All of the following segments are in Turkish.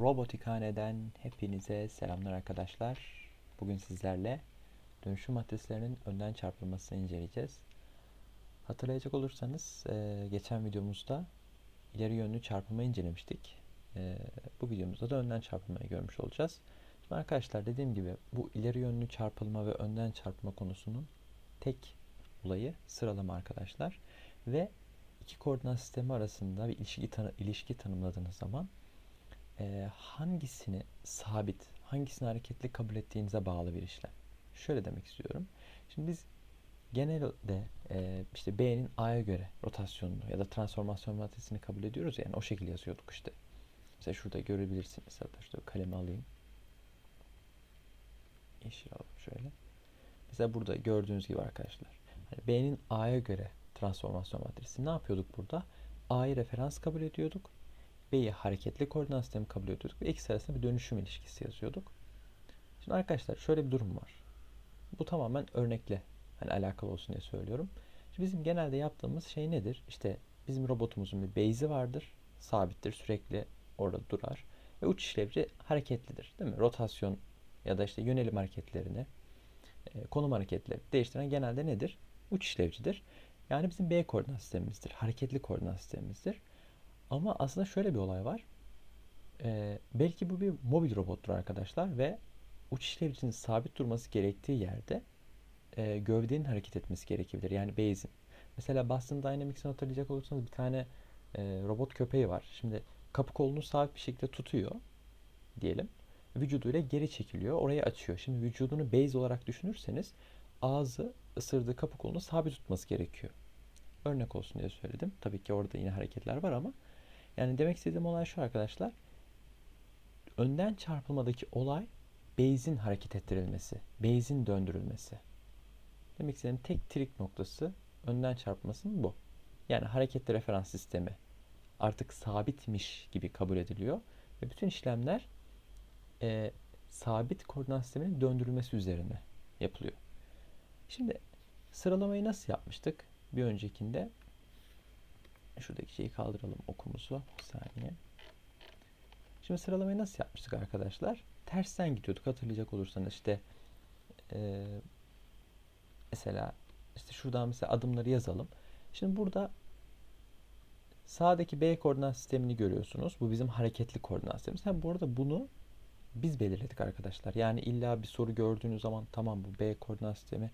Robotikhane'den hepinize selamlar arkadaşlar. Bugün sizlerle dönüşüm matrislerinin önden çarpılmasını inceleyeceğiz. Hatırlayacak olursanız e, geçen videomuzda ileri yönlü çarpılma incelemiştik. E, bu videomuzda da önden çarpılmayı görmüş olacağız. Şimdi arkadaşlar dediğim gibi bu ileri yönlü çarpılma ve önden çarpma konusunun tek olayı sıralama arkadaşlar. Ve iki koordinat sistemi arasında bir ilişki, tanı ilişki tanımladığınız zaman e, hangisini sabit, hangisini hareketli kabul ettiğinize bağlı bir işlem. Şöyle demek istiyorum. Şimdi biz genelde e, işte B'nin A'ya göre rotasyonunu ya da transformasyon matrisini kabul ediyoruz yani o şekilde yazıyorduk işte. Mesela şurada görebilirsiniz. Hatta şurada kalemi alayım. Yeşil alalım şöyle. Mesela burada gördüğünüz gibi arkadaşlar. Hani B'nin A'ya göre transformasyon matrisi ne yapıyorduk burada? A'yı referans kabul ediyorduk. B'yi hareketli koordinat sistemi kabul ediyorduk ve ikisi arasında bir dönüşüm ilişkisi yazıyorduk. Şimdi arkadaşlar şöyle bir durum var. Bu tamamen örnekle hani alakalı olsun diye söylüyorum. Şimdi bizim genelde yaptığımız şey nedir? İşte bizim robotumuzun bir base'i vardır. Sabittir. Sürekli orada durar. Ve uç işlevci hareketlidir. Değil mi? Rotasyon ya da işte yönelim hareketlerini, e, konum hareketleri değiştiren genelde nedir? Uç işlevcidir. Yani bizim B koordinat sistemimizdir. Hareketli koordinat sistemimizdir. Ama aslında şöyle bir olay var. Ee, belki bu bir mobil robottur arkadaşlar ve uç işlevcinin sabit durması gerektiği yerde e, gövdenin hareket etmesi gerekebilir. Yani base'in. Mesela Boston Dynamics'ini hatırlayacak olursanız bir tane e, robot köpeği var. Şimdi kapı kolunu sabit bir şekilde tutuyor diyelim. Vücuduyla geri çekiliyor. Orayı açıyor. Şimdi vücudunu base olarak düşünürseniz ağzı ısırdığı kapı kolunu sabit tutması gerekiyor. Örnek olsun diye söyledim. Tabii ki orada yine hareketler var ama yani demek istediğim olay şu arkadaşlar. Önden çarpılmadaki olay base'in hareket ettirilmesi, base'in döndürülmesi. Demek istediğim tek trik noktası önden çarpmasının bu. Yani hareketli referans sistemi artık sabitmiş gibi kabul ediliyor ve bütün işlemler e, sabit koordinat sisteminin döndürülmesi üzerine yapılıyor. Şimdi sıralamayı nasıl yapmıştık? Bir öncekinde şuradaki şeyi kaldıralım okumuzu. Bir saniye. Şimdi sıralamayı nasıl yapmıştık arkadaşlar? Tersten gidiyorduk hatırlayacak olursanız işte e, mesela işte şuradan mesela adımları yazalım. Şimdi burada sağdaki B koordinat sistemini görüyorsunuz. Bu bizim hareketli koordinat sistemimiz. Ha, bu arada bunu biz belirledik arkadaşlar. Yani illa bir soru gördüğünüz zaman tamam bu B koordinat sistemi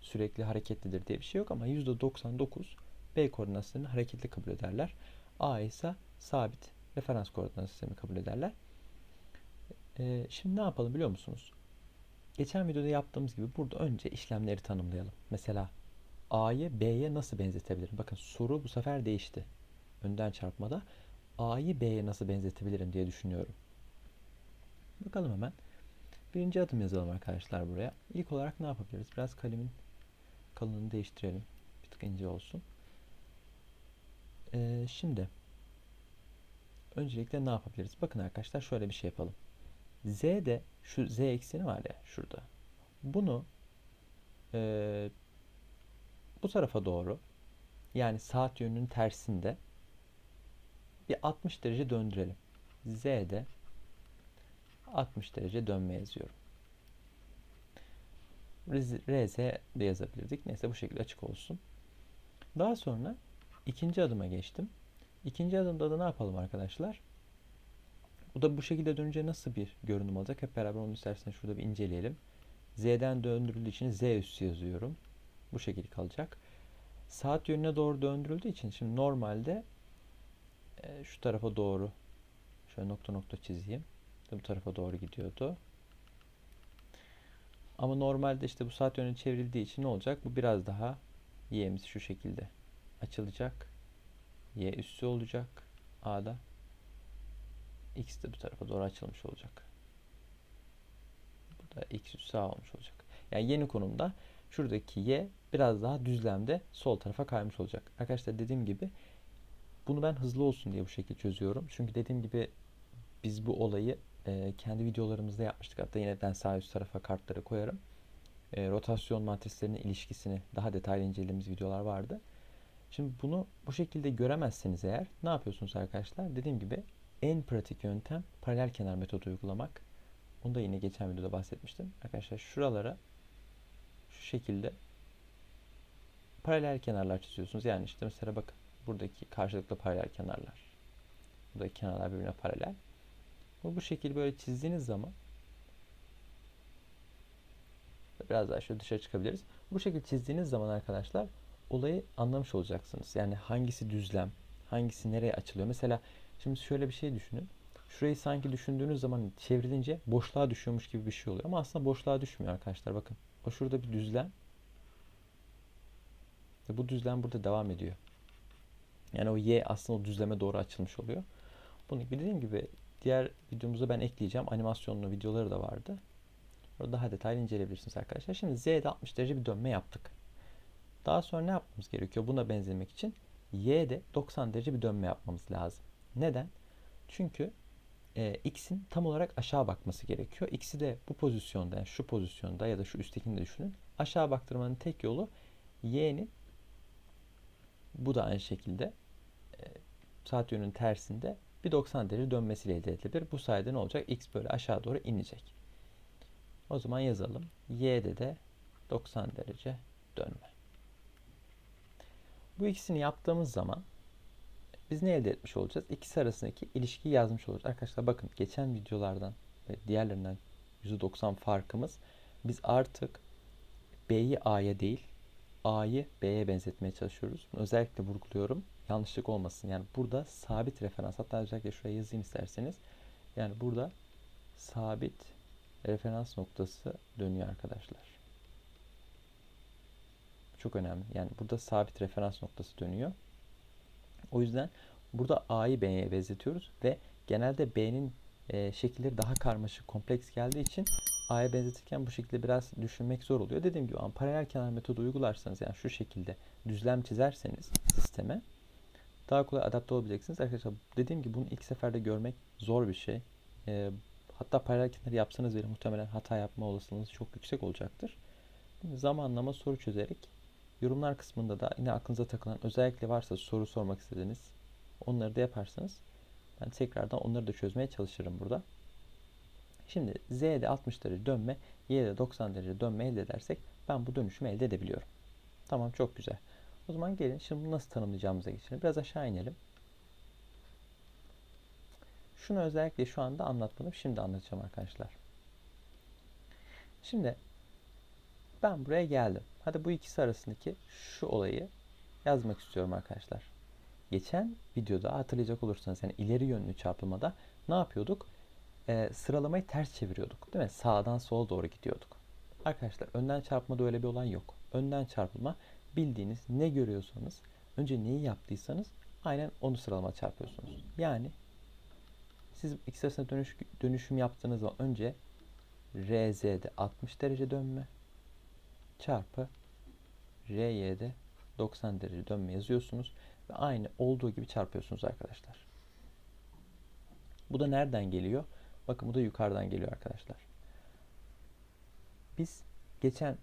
sürekli hareketlidir diye bir şey yok ama %99 B koordinat sistemini hareketli kabul ederler. A ise sabit referans koordinat sistemi kabul ederler. Ee, şimdi ne yapalım biliyor musunuz? Geçen videoda yaptığımız gibi burada önce işlemleri tanımlayalım. Mesela A'yı B'ye nasıl benzetebilirim? Bakın soru bu sefer değişti. Önden çarpmada A'yı B'ye nasıl benzetebilirim diye düşünüyorum. Bakalım hemen. Birinci adım yazalım arkadaşlar buraya. İlk olarak ne yapabiliriz? Biraz kalemin kalınlığını değiştirelim. Bir tık ince olsun. Ee, şimdi öncelikle ne yapabiliriz? Bakın arkadaşlar şöyle bir şey yapalım. Z'de şu Z ekseni var ya şurada. Bunu e, bu tarafa doğru yani saat yönünün tersinde bir 60 derece döndürelim. Z'de 60 derece dönme yazıyorum. RZ de yazabilirdik. Neyse bu şekilde açık olsun. Daha sonra ikinci adıma geçtim. İkinci adımda da ne yapalım arkadaşlar? Bu da bu şekilde dönünce nasıl bir görünüm olacak? Hep beraber onu isterseniz şurada bir inceleyelim. Z'den döndürüldüğü için Z üssü yazıyorum. Bu şekilde kalacak. Saat yönüne doğru döndürüldüğü için şimdi normalde e, şu tarafa doğru şöyle nokta nokta çizeyim. Bu tarafa doğru gidiyordu. Ama normalde işte bu saat yönü çevrildiği için ne olacak? Bu biraz daha y'miz şu şekilde açılacak. Y üssü olacak A'da. X de bu tarafa doğru açılmış olacak. Bu da X üssü A olmuş olacak. Yani yeni konumda şuradaki Y biraz daha düzlemde sol tarafa kaymış olacak. Arkadaşlar dediğim gibi bunu ben hızlı olsun diye bu şekilde çözüyorum. Çünkü dediğim gibi biz bu olayı e, kendi videolarımızda yapmıştık. Hatta yine ben sağ üst tarafa kartları koyarım. E, rotasyon matrislerinin ilişkisini daha detaylı incelediğimiz videolar vardı. Şimdi bunu bu şekilde göremezseniz eğer ne yapıyorsunuz arkadaşlar? Dediğim gibi en pratik yöntem paralel kenar metodu uygulamak. Onu da yine geçen videoda bahsetmiştim. Arkadaşlar şuralara şu şekilde paralel kenarlar çiziyorsunuz. Yani işte mesela bakın buradaki karşılıklı paralel kenarlar. Buradaki kenarlar birbirine paralel. Bu, bu şekilde böyle çizdiğiniz zaman biraz daha şöyle dışarı çıkabiliriz. Bu şekilde çizdiğiniz zaman arkadaşlar olayı anlamış olacaksınız. Yani hangisi düzlem, hangisi nereye açılıyor. Mesela şimdi şöyle bir şey düşünün. Şurayı sanki düşündüğünüz zaman çevrilince boşluğa düşüyormuş gibi bir şey oluyor. Ama aslında boşluğa düşmüyor arkadaşlar. Bakın o şurada bir düzlem. Ve bu düzlem burada devam ediyor. Yani o y aslında o düzleme doğru açılmış oluyor. Bunu dediğim gibi diğer videomuza ben ekleyeceğim. Animasyonlu videoları da vardı. Orada daha detaylı inceleyebilirsiniz arkadaşlar. Şimdi Z'de 60 derece bir dönme yaptık. Daha sonra ne yapmamız gerekiyor? Buna benzemek için Y'de 90 derece bir dönme yapmamız lazım. Neden? Çünkü e, X'in tam olarak aşağı bakması gerekiyor. X'i de bu pozisyonda yani şu pozisyonda ya da şu üsttekini de düşünün. Aşağı baktırmanın tek yolu Y'nin bu da aynı şekilde e, saat yönünün tersinde bir 90 derece dönmesiyle elde edilebilir. Bu sayede ne olacak? X böyle aşağı doğru inecek. O zaman yazalım. Y'de de 90 derece dönme. Bu ikisini yaptığımız zaman biz ne elde etmiş olacağız? İkisi arasındaki ilişkiyi yazmış olacağız. Arkadaşlar bakın geçen videolardan ve diğerlerinden %90 farkımız biz artık B'yi A'ya değil A'yı B'ye benzetmeye çalışıyoruz. Bunu özellikle vurguluyorum. Yanlışlık olmasın. Yani burada sabit referans. Hatta özellikle şuraya yazayım isterseniz. Yani burada sabit referans noktası dönüyor arkadaşlar. Çok önemli. Yani burada sabit referans noktası dönüyor. O yüzden burada A'yı B'ye benzetiyoruz ve genelde B'nin e, şekilleri daha karmaşık, kompleks geldiği için A'ya benzetirken bu şekilde biraz düşünmek zor oluyor. Dediğim gibi paralel kenar metodu uygularsanız yani şu şekilde düzlem çizerseniz sisteme daha kolay adapte olabileceksiniz. Arkadaşlar dediğim gibi bunu ilk seferde görmek zor bir şey. E, hatta paralel kenar yapsanız bile muhtemelen hata yapma olasılığınız çok yüksek olacaktır. Zamanlama soru çözerek yorumlar kısmında da yine aklınıza takılan özellikle varsa soru sormak istediğiniz onları da yaparsanız ben tekrardan onları da çözmeye çalışırım burada. Şimdi Z'de 60 derece dönme, Y'de 90 derece dönme elde edersek ben bu dönüşümü elde edebiliyorum. Tamam çok güzel. O zaman gelin şimdi bunu nasıl tanımlayacağımıza geçelim. Biraz aşağı inelim. Şunu özellikle şu anda anlatmadım. Şimdi anlatacağım arkadaşlar. Şimdi ben buraya geldim. Hadi bu ikisi arasındaki şu olayı yazmak istiyorum arkadaşlar. Geçen videoda hatırlayacak olursanız yani ileri yönlü çarpılmada ne yapıyorduk? Ee, sıralamayı ters çeviriyorduk değil mi? Sağdan sola doğru gidiyorduk. Arkadaşlar önden çarpmada öyle bir olay yok. Önden çarpılma bildiğiniz ne görüyorsanız önce neyi yaptıysanız aynen onu sıralama çarpıyorsunuz. Yani siz ikisi arasında dönüş, dönüşüm yaptığınız zaman önce RZ'de 60 derece dönme çarpı RY'de 90 derece dönme yazıyorsunuz ve aynı olduğu gibi çarpıyorsunuz arkadaşlar. Bu da nereden geliyor? Bakın bu da yukarıdan geliyor arkadaşlar. Biz geçen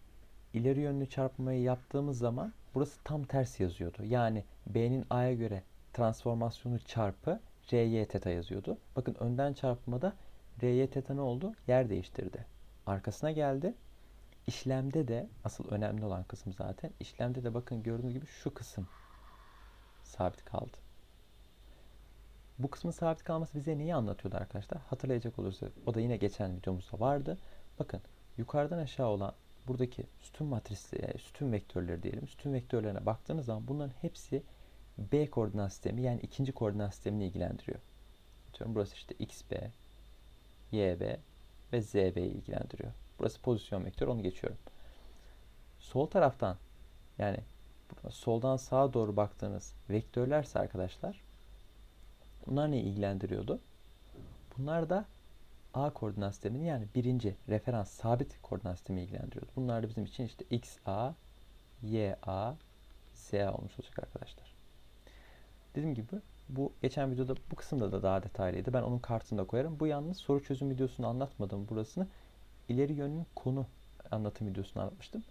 ileri yönlü çarpmayı yaptığımız zaman burası tam ters yazıyordu. Yani B'nin A'ya göre transformasyonu çarpı RY teta yazıyordu. Bakın önden çarpmada RY teta ne oldu? Yer değiştirdi. Arkasına geldi. İşlemde de asıl önemli olan kısım zaten. İşlemde de bakın gördüğünüz gibi şu kısım sabit kaldı. Bu kısmın sabit kalması bize neyi anlatıyordu arkadaşlar? Hatırlayacak olursa o da yine geçen videomuzda vardı. Bakın yukarıdan aşağı olan buradaki sütun matrisleri, yani sütun vektörleri diyelim. Sütun vektörlerine baktığınız zaman bunların hepsi B koordinat sistemi yani ikinci koordinat sistemini ilgilendiriyor. Diyorum burası işte XB, YB ve ZB'yi ilgilendiriyor. Burası pozisyon vektörü onu geçiyorum. Sol taraftan yani soldan sağa doğru baktığınız vektörlerse arkadaşlar bunlar neyi ilgilendiriyordu? Bunlar da A koordinat sistemini yani birinci referans sabit koordinat sistemi ilgilendiriyordu. Bunlar da bizim için işte XA, YA, ZA olmuş olacak arkadaşlar. Dediğim gibi bu geçen videoda bu kısımda da daha detaylıydı. Ben onun kartını da koyarım. Bu yalnız soru çözüm videosunu anlatmadım burasını. İleri yönlü konu anlatım videosunu anlatmıştım.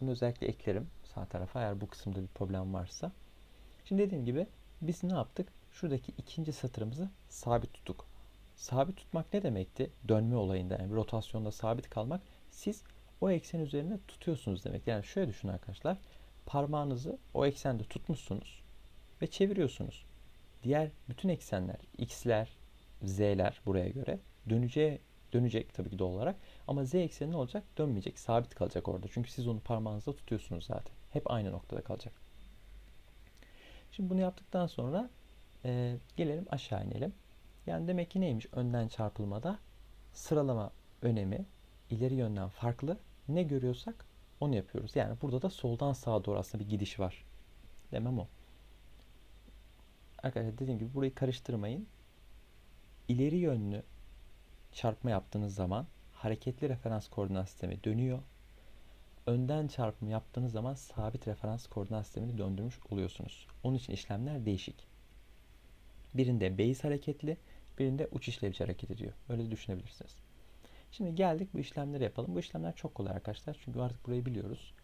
Bunu özellikle eklerim sağ tarafa eğer bu kısımda bir problem varsa. Şimdi dediğim gibi biz ne yaptık? şuradaki ikinci satırımızı sabit tuttuk. Sabit tutmak ne demekti? Dönme olayında yani rotasyonda sabit kalmak. Siz o eksen üzerine tutuyorsunuz demek. Yani şöyle düşünün arkadaşlar. Parmağınızı o eksende tutmuşsunuz ve çeviriyorsunuz. Diğer bütün eksenler, x'ler, z'ler buraya göre döneceğe dönecek tabii ki doğal olarak. Ama z ekseni ne olacak? Dönmeyecek. Sabit kalacak orada. Çünkü siz onu parmağınızda tutuyorsunuz zaten. Hep aynı noktada kalacak. Şimdi bunu yaptıktan sonra e, gelelim aşağı inelim. Yani demek ki neymiş önden çarpılmada? Sıralama önemi ileri yönden farklı. Ne görüyorsak onu yapıyoruz. Yani burada da soldan sağa doğru aslında bir gidiş var. Demem o. Arkadaşlar dediğim gibi burayı karıştırmayın. İleri yönlü çarpma yaptığınız zaman hareketli referans koordinat sistemi dönüyor. Önden çarpım yaptığınız zaman sabit referans koordinat sistemini döndürmüş oluyorsunuz. Onun için işlemler değişik. Birinde base hareketli, birinde uç işlevci hareket ediyor. Öyle düşünebilirsiniz. Şimdi geldik bu işlemleri yapalım. Bu işlemler çok kolay arkadaşlar. Çünkü artık burayı biliyoruz.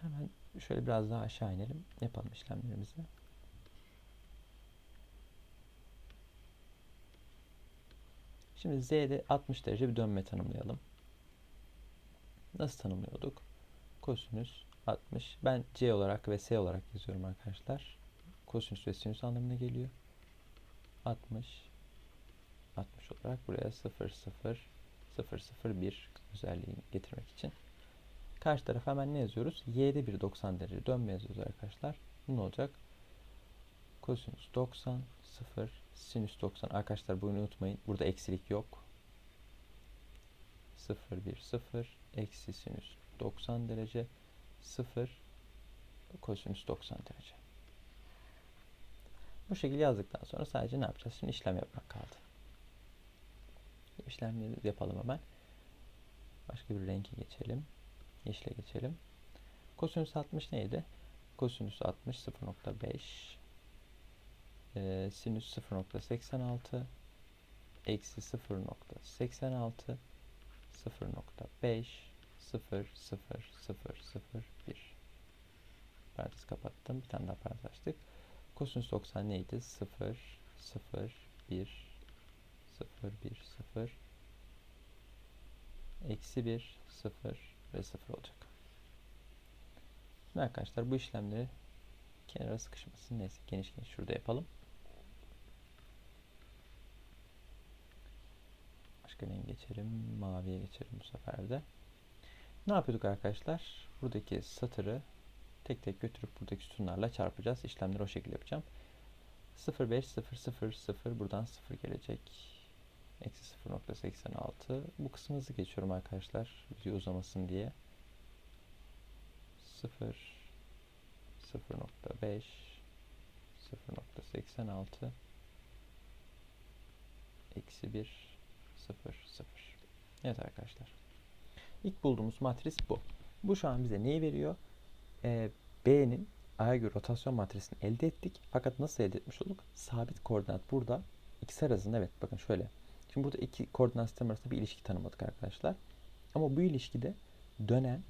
Hemen şöyle biraz daha aşağı inelim. Yapalım işlemlerimizi. Şimdi Z'de 60 derece bir dönme tanımlayalım. Nasıl tanımlıyorduk? Kosinüs 60. Ben C olarak ve S olarak yazıyorum arkadaşlar. Kosinüs ve sinüs anlamına geliyor. 60 60 olarak buraya 0 0 0 0 1 özelliğini getirmek için. Karşı tarafa hemen ne yazıyoruz? Y'de bir 90 derece dönme yazıyoruz arkadaşlar. Bu ne olacak? Kosinüs 90 0 sinüs 90 arkadaşlar bunu unutmayın. Burada eksilik yok. 0 1 0 eksi sinüs 90 derece 0 kosinüs 90 derece. Bu şekilde yazdıktan sonra sadece ne yapacağız? Şimdi işlem yapmak kaldı. İşlemleri yapalım hemen. Başka bir renke geçelim. Yeşile geçelim. Kosinüs 60 neydi? Kosinüs 60 0.5 e, sinüs 0.86 eksi 0.86 0.5 0 0 0 0 1 parantez kapattım. Bir tane daha parantez açtık. Kosinüs 90 neydi? 0 0 1 0 1 0 eksi 1 0 ve 0 olacak. Şimdi arkadaşlar bu işlemleri kenara sıkışmasın. Neyse geniş geniş şurada yapalım. Başka renk geçelim. Maviye geçelim bu sefer de. Ne yapıyorduk arkadaşlar? Buradaki satırı tek tek götürüp buradaki sütunlarla çarpacağız. İşlemleri o şekilde yapacağım. 0, 5, 0, 0, 0. Buradan 0 gelecek. Eksi 0.86. Bu kısmı hızlı geçiyorum arkadaşlar. Video uzamasın diye. 0, 0.5, 0.86, eksi 1, 0, 0. Evet arkadaşlar. İlk bulduğumuz matris bu. Bu şu an bize neyi veriyor? Ee, B'nin A'ya göre rotasyon matrisini elde ettik. Fakat nasıl elde etmiş olduk? Sabit koordinat burada. İkisi arasında evet bakın şöyle. Şimdi burada iki koordinat sistemi arasında bir ilişki tanımadık arkadaşlar. Ama bu ilişkide dönen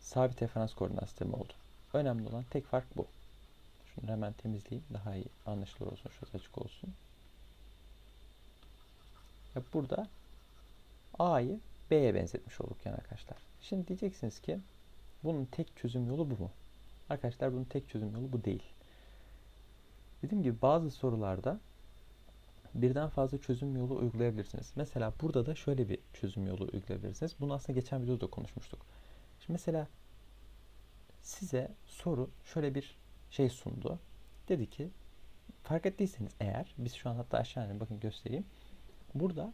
sabit referans koordinat sistemi oldu. Önemli olan tek fark bu. Şunu hemen temizleyeyim. Daha iyi anlaşılır olsun. Şurası açık olsun. Burada A'yı B'ye benzetmiş olduk yani arkadaşlar. Şimdi diyeceksiniz ki bunun tek çözüm yolu bu mu? Arkadaşlar bunun tek çözüm yolu bu değil. Dediğim gibi bazı sorularda birden fazla çözüm yolu uygulayabilirsiniz. Mesela burada da şöyle bir çözüm yolu uygulayabilirsiniz. Bunu aslında geçen videoda konuşmuştuk. Şimdi mesela size soru şöyle bir şey sundu. Dedi ki fark ettiyseniz eğer biz şu an hatta aşağıya bakın göstereyim. Burada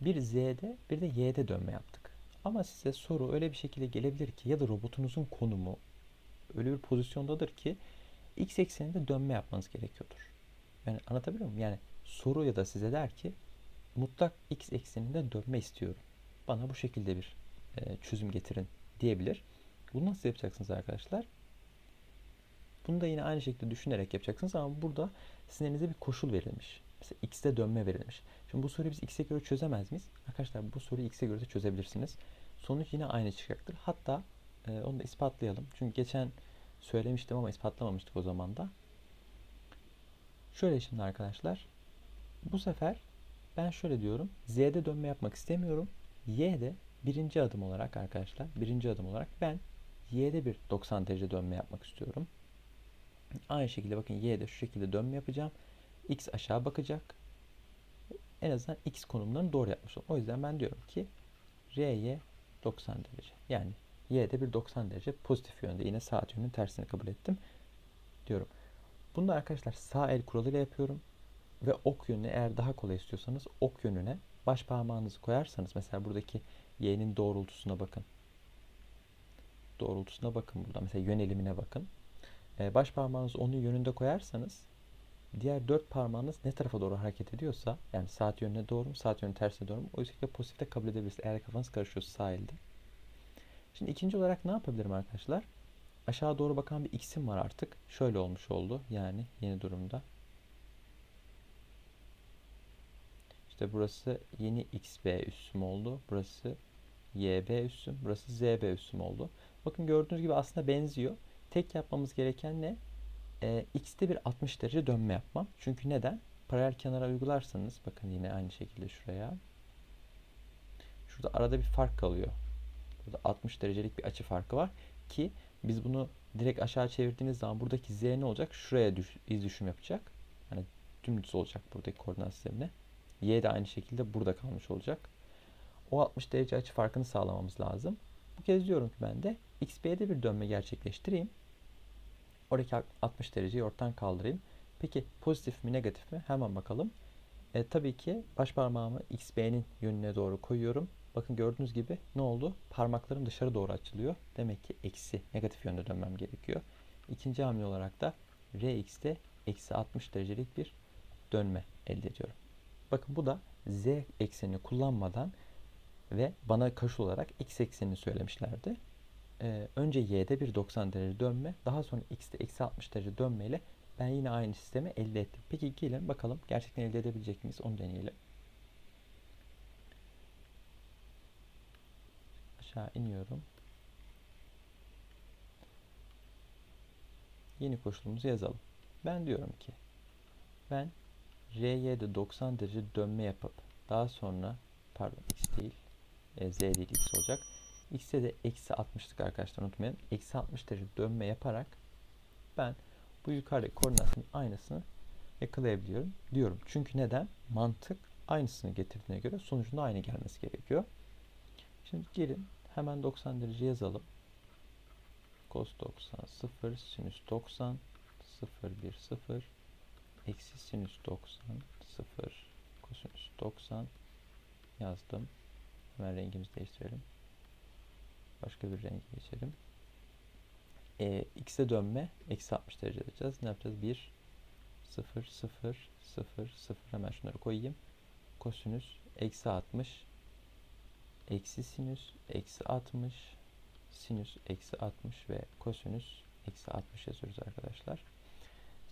bir Z'de bir de Y'de dönme yaptık. Ama size soru öyle bir şekilde gelebilir ki ya da robotunuzun konumu öyle bir pozisyondadır ki x ekseninde dönme yapmanız gerekiyordur. Yani anlatabiliyor muyum? Yani soru ya da size der ki mutlak x ekseninde dönme istiyorum. Bana bu şekilde bir e, çözüm getirin diyebilir. Bunu nasıl yapacaksınız arkadaşlar? Bunu da yine aynı şekilde düşünerek yapacaksınız ama burada sizin bir koşul verilmiş. Mesela x'te dönme verilmiş. Şimdi bu soruyu biz x'e göre çözemez miyiz? Arkadaşlar bu soruyu x'e göre de çözebilirsiniz. Sonuç yine aynı çıkacaktır. Hatta e, onu da ispatlayalım. Çünkü geçen söylemiştim ama ispatlamamıştık o zaman da. Şöyle şimdi arkadaşlar. Bu sefer ben şöyle diyorum. Z'de dönme yapmak istemiyorum. Y'de birinci adım olarak arkadaşlar. Birinci adım olarak ben Y'de bir 90 derece dönme yapmak istiyorum. Aynı şekilde bakın Y'de şu şekilde dönme yapacağım. X aşağı bakacak. En azından X konumlarını doğru yapmış oldum. O yüzden ben diyorum ki R'ye 90 derece. Yani Y'de bir 90 derece pozitif yönde. Yine saat yönünün tersini kabul ettim. Diyorum. Bunu da arkadaşlar sağ el kuralıyla yapıyorum. Ve ok yönüne eğer daha kolay istiyorsanız ok yönüne baş parmağınızı koyarsanız mesela buradaki Y'nin doğrultusuna bakın. Doğrultusuna bakın burada. Mesela yönelimine bakın. Ee, baş parmağınızı onun yönünde koyarsanız diğer dört parmağınız ne tarafa doğru hareket ediyorsa yani saat yönüne doğru mu saat yönü tersine doğru mu o şekilde pozitifte kabul edebilirsiniz. Eğer kafanız karışıyorsa sağ elde. Şimdi ikinci olarak ne yapabilirim arkadaşlar? Aşağı doğru bakan bir x'im var artık. Şöyle olmuş oldu. Yani yeni durumda. İşte burası yeni xb üssüm oldu. Burası yb üssüm. Burası zb üssüm oldu. Bakın gördüğünüz gibi aslında benziyor. Tek yapmamız gereken ne? Ee, x'te bir 60 derece dönme yapmam. Çünkü neden? Paralel kenara uygularsanız bakın yine aynı şekilde şuraya. Şurada arada bir fark kalıyor. Burada 60 derecelik bir açı farkı var ki biz bunu direkt aşağı çevirdiğiniz zaman buradaki z ne olacak? Şuraya düş, iz düşüm yapacak. Yani dümdüz olacak buradaki koordinat sistemine. Y de aynı şekilde burada kalmış olacak. O 60 derece açı farkını sağlamamız lazım. Bu kez diyorum ki ben de XB'de bir dönme gerçekleştireyim. Oradaki 60 dereceyi ortadan kaldırayım. Peki pozitif mi negatif mi? Hemen bakalım. E, tabii ki baş parmağımı XB'nin yönüne doğru koyuyorum. Bakın gördüğünüz gibi ne oldu? Parmaklarım dışarı doğru açılıyor. Demek ki eksi negatif yönde dönmem gerekiyor. İkinci hamle olarak da Rx'te eksi 60 derecelik bir dönme elde ediyorum. Bakın bu da z eksenini kullanmadan ve bana kaş olarak x eksenini söylemişlerdi. Ee, önce y'de bir 90 derece dönme, daha sonra x'te eksi 60 derece dönme ile ben yine aynı sistemi elde ettim. Peki gelin bakalım gerçekten elde edebilecek miyiz? Onu deneyelim. Aşağı iniyorum. Yeni koşulumuzu yazalım. Ben diyorum ki ben R'ye 90 derece dönme yapıp daha sonra pardon x değil e, z değil x olacak. X'e de eksi 60'lık arkadaşlar unutmayın. Eksi 60 derece dönme yaparak ben bu yukarıdaki koordinatın aynısını yakalayabiliyorum diyorum. Çünkü neden? Mantık aynısını getirdiğine göre sonucunda aynı gelmesi gerekiyor. Şimdi gelin hemen 90 derece yazalım. Cos 90 0 sinüs 90 0 1 0 eksi sinüs 90 0 kosinüs 90 yazdım. Hemen rengimizi değiştirelim. Başka bir renk geçelim. E, x'e dönme eksi 60 derece edeceğiz. Ne yapacağız? 1 0 0 0 0 hemen şunları koyayım. Kosinüs eksi 60 eksi sinüs eksi 60 sinüs eksi 60 ve kosinüs eksi 60 yazıyoruz arkadaşlar.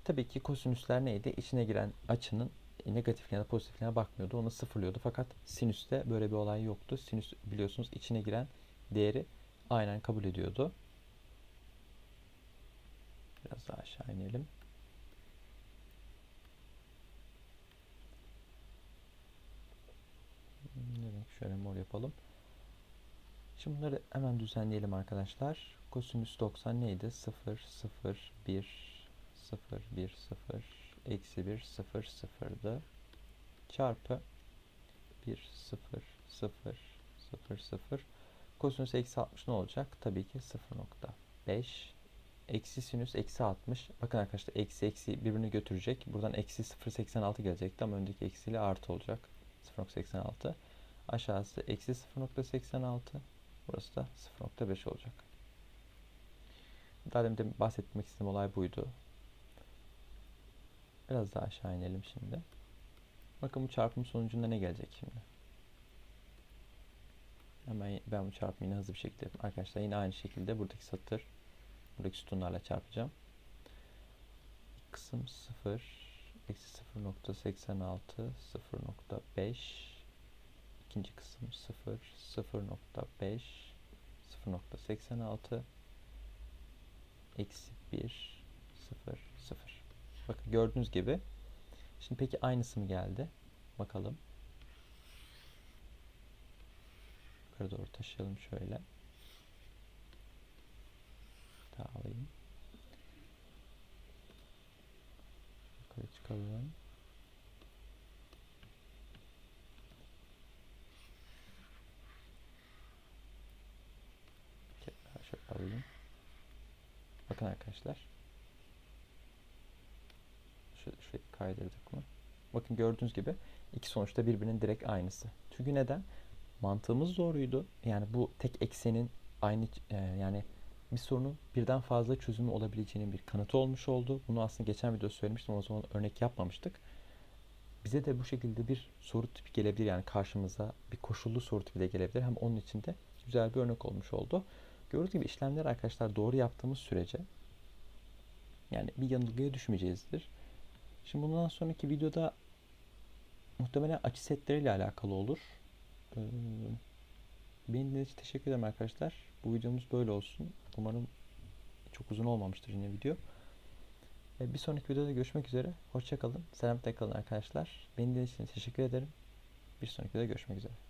Tabii ki kosinüsler neydi? İçine giren açının negatifliğine pozitifliğine bakmıyordu. Onu sıfırlıyordu. Fakat sinüste böyle bir olay yoktu. Sinüs biliyorsunuz içine giren değeri aynen kabul ediyordu. Biraz daha aşağı inelim. Şöyle mor yapalım. Şimdi bunları hemen düzenleyelim arkadaşlar. Kosinüs 90 neydi? 0, 0, 1, 0, 1, 0, eksi 1, 0, 0'dı. Çarpı 1, 0, 0, 0, 0. Kosinüs eksi 60 ne olacak? Tabii ki 0.5. Eksi sinüs eksi 60. Bakın arkadaşlar eksi eksi birbirini götürecek. Buradan eksi 0.86 gelecekti ama öndeki eksiyle artı olacak. 0.86. Aşağısı eksi 0.86. Burası da 0.5 olacak. Daha demin de bahsetmek istediğim olay buydu. Biraz daha aşağı inelim şimdi. Bakın bu çarpım sonucunda ne gelecek şimdi? Hemen ben bu çarpımı yine hızlı bir şekilde yapayım. Arkadaşlar yine aynı şekilde buradaki satır buradaki sütunlarla çarpacağım. Kısım 0 eksi 0.86 0.5 ikinci kısım 0 0.5 0.86 eksi 1 0 0 Bakın gördüğünüz gibi Şimdi peki aynısı mı geldi? Bakalım. Yukarı doğru taşıyalım şöyle. Daha alayım. Yukarı çıkalım. Tekrar şöyle alayım. Bakın arkadaşlar. Şöyle şurayı kaydırdık mı? Bakın gördüğünüz gibi iki sonuçta birbirinin direkt aynısı. Çünkü neden? Mantığımız doğruydu. Yani bu tek eksenin aynı e, yani bir sorunun birden fazla çözümü olabileceğinin bir kanıtı olmuş oldu. Bunu aslında geçen videoda söylemiştim o zaman örnek yapmamıştık. Bize de bu şekilde bir soru tipi gelebilir yani karşımıza bir koşullu soru tipi de gelebilir. Hem onun için de güzel bir örnek olmuş oldu. Gördüğünüz gibi işlemleri arkadaşlar doğru yaptığımız sürece yani bir yanılgıya düşmeyeceğizdir. Şimdi bundan sonraki videoda muhtemelen açı setleriyle alakalı olur. Ee, Beni dinlediğiniz için teşekkür ederim arkadaşlar. Bu videomuz böyle olsun. Umarım çok uzun olmamıştır yine video. Ee, Bir sonraki videoda görüşmek üzere. Hoşçakalın. Selametle kalın arkadaşlar. Beni dinlediğiniz için teşekkür ederim. Bir sonraki videoda görüşmek üzere.